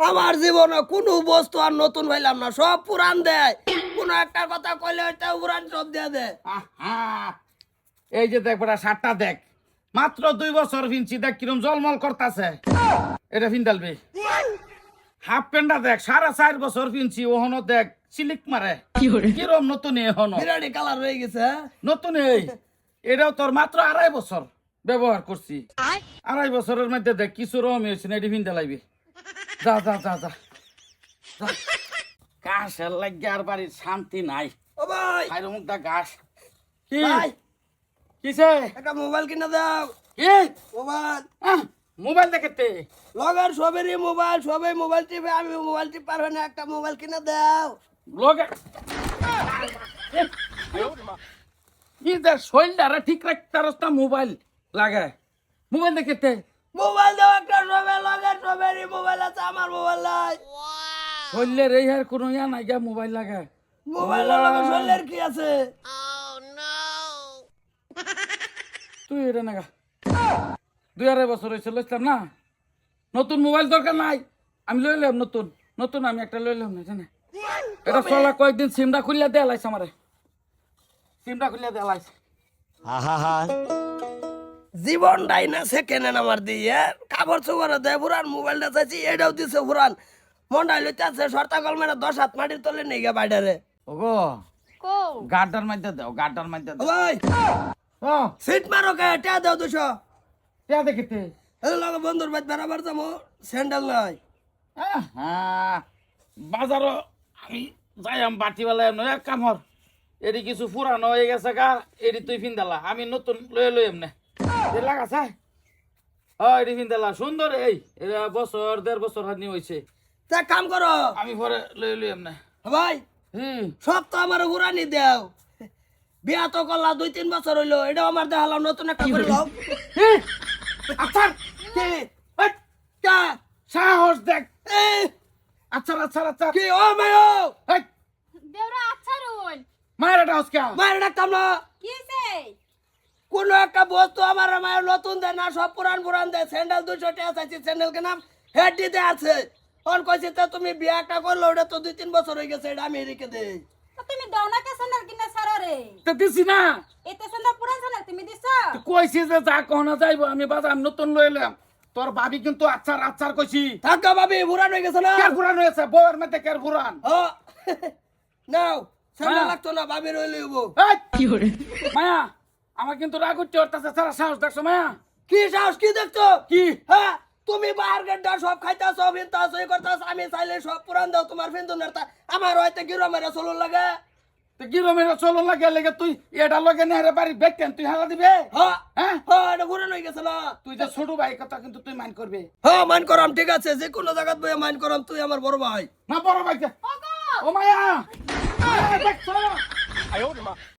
আমার জীবনে কোনো বস্তু আর নতুন পাইলাম না সব পুরান দেয়। কোনো একটা কথা কইলে ওইটা পুরান সব দিয়ে দেয়। আহা! এই যে দেখ বেটা শার্টটা দেখ। মাত্র দুই বছর ফিনছি দেখ কিরম জলমল করতাছে। এটা ফিনদালবি হাফ প্যান্টটা দেখ সাড়ে চার বছর ফিনছি ওহনো দেখ সিলিক মারে। কিরম নতুন এহনো বিরাটি কালার হয়ে গেছে হ্যাঁ? নতুন এই এটাও তোর মাত্র আড়াই বছর ব্যবহার করছি। আড়াই বছরের মধ্যে দেখ কিছু রম হয়েছে না এটি ফিনতে লাগবি যা যা যা যা। ঘাসের লাগে আর বাড়ির শান্তি নাই। ও ভাই। মুখটা ঘাস কি? কিসে? একটা মোবাইল কিনে দাও। কি? মোবাইল। মোবাইল দেখতে লগের সবেরই মোবাইল সবাই মোবাইল টিপে আমি মোবাইল টিপ পারবে না একটা মোবাইল কিনে দাও। লোকে কি যে শরীরটা ঠিক রাখতে মোবাইল লাগে। মোবাইল দেখতে মোবাইল দাও একটা সবে লগের সবেরই মোবাইল আছে আমার মোবাইল নাই। শরীরের এই হার কোনো ইয়া নাই গা মোবাইল লাগে। মোবাইল লগে। শরীরের কি আছে? তুই এটা নাগা। দুই আড়াই বছর হয়েছে লইছিলাম না? নতুন মোবাইল দরকার নাই। আমি লইলাম নতুন। নতুন আমি একটা লইলাম না জানে? এটা চলা কয়েকদিন সিমটা খুললে দেয়া লাইছে আমারে। সিমটা খুললে দেয়া লাইছে জীবনটাই না সেকেন্ড হ্যান্ড আমার দিয়ে। কাপড় চোপড় দেয় পুরান মোবাইলটা চাইছি এটাও দিছে পুরান। মন্ডাই লইতে আছে সর্তা কলমের দশ হাত মাটির তলে নেই গে বাইরে ওগো কো। গাড্ডার মধ্যে দাও গাড্ডার মধ্যে দাও। ভাই ও সিট মারো কে টা দাও দুশো। কে দেখিতে এই লগে বন্ধুর বাদ বেড়াবার যাব স্যান্ডেল নাই। আহা, বাজারও আমি যাইম বাটিওয়ালা এমন এক কামর এটি কিছু পুরানো হয়ে গেছে গা এটি তুই ফিন্দালা আমি নতুন লয়ে লই এমনে এটি সুন্দর এই। এটা বছর দেড় বছর হানি হয়েছে তা কাম করো। আমি পরে লয়ে লই এমনে ভাই হুম। সব তো আমার ঘুরানি দেও। বিয়া তো করলা দুই তিন বছর হইল এটাও আমার দেখালাম নতুন একটা করে লও। আচ্ছা কি? কা? সাহস দেখ। আচ্ছা আচ্ছা আচ্ছা। কি ও মায়ো? দেওরা আচ্ছা রোল মায়ের এটা হসকা মায়ের না কিসে কোনো একটা বস্তু আমার মায়ের নতুন দেয় না সব পুরান পুরান দেয়। স্যান্ডেল দুশো টাকা চাইছি স্যান্ডেল কে নাম হেড দিতে আছে। তখন কইছি তো তুমি বিয়া একটা করল ওটা তো দুই তিন বছর হয়ে গেছে এটা আমি রেখে দেই। তো তুমি দাও না কে সোনার কিনা সারা রে। তো দিছি না। এতে সোনার পুরান সোনার তুমি দিছ? কইছি যে যা কহনা যাইব আমি বাজার নতুন লইলাম তোর ভাবি কিন্তু আচ্ছার আচ্ছার কইছি। থাকা ভাবি পুরান হয়ে গেছে না? কের পুরান হয়েছে? বউয়ের মধ্যে কের পুরান? ও নাও স্যান্ডেল। লাগতো না ভাবি! মায়া আমার কিন্তু রাগ উঠছে ওর কাছে সারা সাহস দেখছ মায়া? কি সাহস কি দেখছ? কি? হ্যাঁ তুমি বাহার গেড্ডা সব খাইতাছ ভিনতাছ এই করতাছ আমি চাইলে সব পুরান দাও তোমার ফিন্দু নারতা আমার হয়তো গিরো মেরে চলুন লাগে। তো কি রমের চলো লাগে লেগে তুই এটা লগে নেহরে বাড়ি বেকেন তুই হালা দিবে? হ্যাঁ হ্যাঁ? হ্যাঁ এটা পুরান হয়ে গেছে না। তুই যে ছোট ভাই কথা কিন্তু তুই মাইন করবে। হ্যাঁ মান করাম ঠিক আছে যে কোনো জায়গাত বইয়ে মান করাম তুই আমার বড় ভাই। না বড় ভাই ওগো! ও মায়া! মায়া, দেখছ?